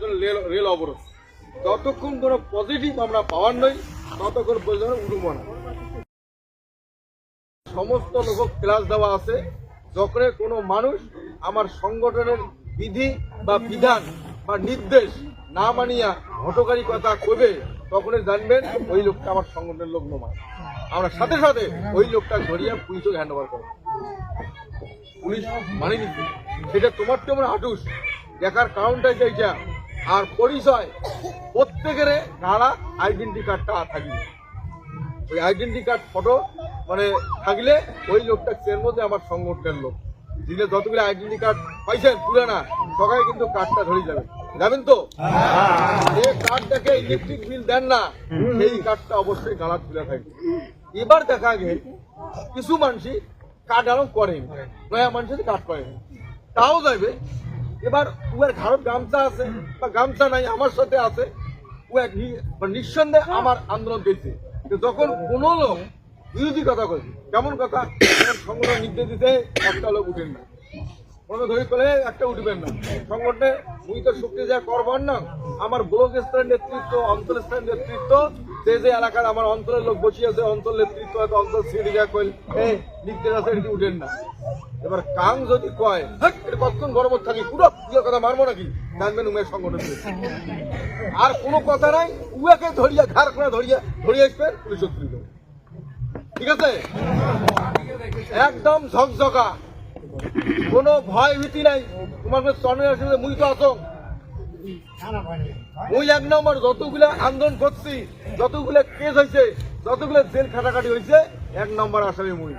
জন্য রেল অবরোধ। যতক্ষণ কোনো পজিটিভ আমরা পাওয়ার নই, ততক্ষণ পর্যন্ত উঠবো না সমস্ত লোক ক্লাস দেওয়া আছে। যখন কোনো মানুষ আমার সংগঠনের বিধি বা বিধান বা নির্দেশ না মানিয়া হটকারী কথা কবে তখনই জানবেন ওই লোকটা আমার সংগঠনের লোক নয়। আমরা সাথে সাথে ওই লোকটা ধরিয়া পুলিশকে হ্যান্ড ওভার করব। পুলিশ মানেনি। সেটা তোমার তেমন হাঁটুস দেখার কারণটাই সেইটা আর পরিচয় প্রত্যেকের গাড়া আইডেন্টি কার্ডটা থাকবে। ওই আইডেন্টি কার্ড ফটো মানে থাকলে ওই লোকটা চেন মধ্যে আমার সংগঠনের লোক। দিলে যতগুলো আইডেন্টি কার্ড পাইছেন তুলে না সবাই কিন্তু কার্ডটা ধরে যাবে। যাবেন তো? যে কার্ডটাকে ইলেকট্রিক বিল দেন না সেই কার্ডটা অবশ্যই গালা তুলে থাকবে। এবার দেখা গে কিছু মানুষই কার্ড আরও করেন। নয়া মানুষের কার্ড করেন তাও যাবে এবার উয়ার ঘাড়ত গামছা আছে, বা গামছা নাই, আমার সাথে আছে। ও এক নিঃসন্দেহে আমার আন্দোলন দিয়েছে যখন কোনো লোক বিরোধী কথা কয়েছে কেমন কথা? সংগ্রহ নির্দেশ দিতে একটা লোক উঠেন না। ধরে একটা উঠবেন না। সংগঠনে তো শক্তি যা না আমার নেতৃত্ব স্তরের নেতৃত্ব যে এলাকার আমার লোক আছে নেতৃত্ব কইল উঠেন না। এবার কাং যদি কয় "হেৎ, এটা কতক্ষণ গরম থাকি পুরো ইয়ে কথা মারবো নাকি? জানবেন উমের সংগঠন। আর কোনো কথা নাই উয়াকে ধরিয়া ঘাড় করে ধরিয়া ধরিয়ে পুলিশ। ঠিক আছে? একদম ঝকঝকা। কোনো ভয় ভীতি নাই। তোমার আসলে মুই তো আসো মুই এক নম্বর, যতগুলো আন্দোলন করছি, যতগুলো কেস হয়েছে যতগুলো জেল খাটাখাটি হয়েছে এক নম্বর আসামি মুই।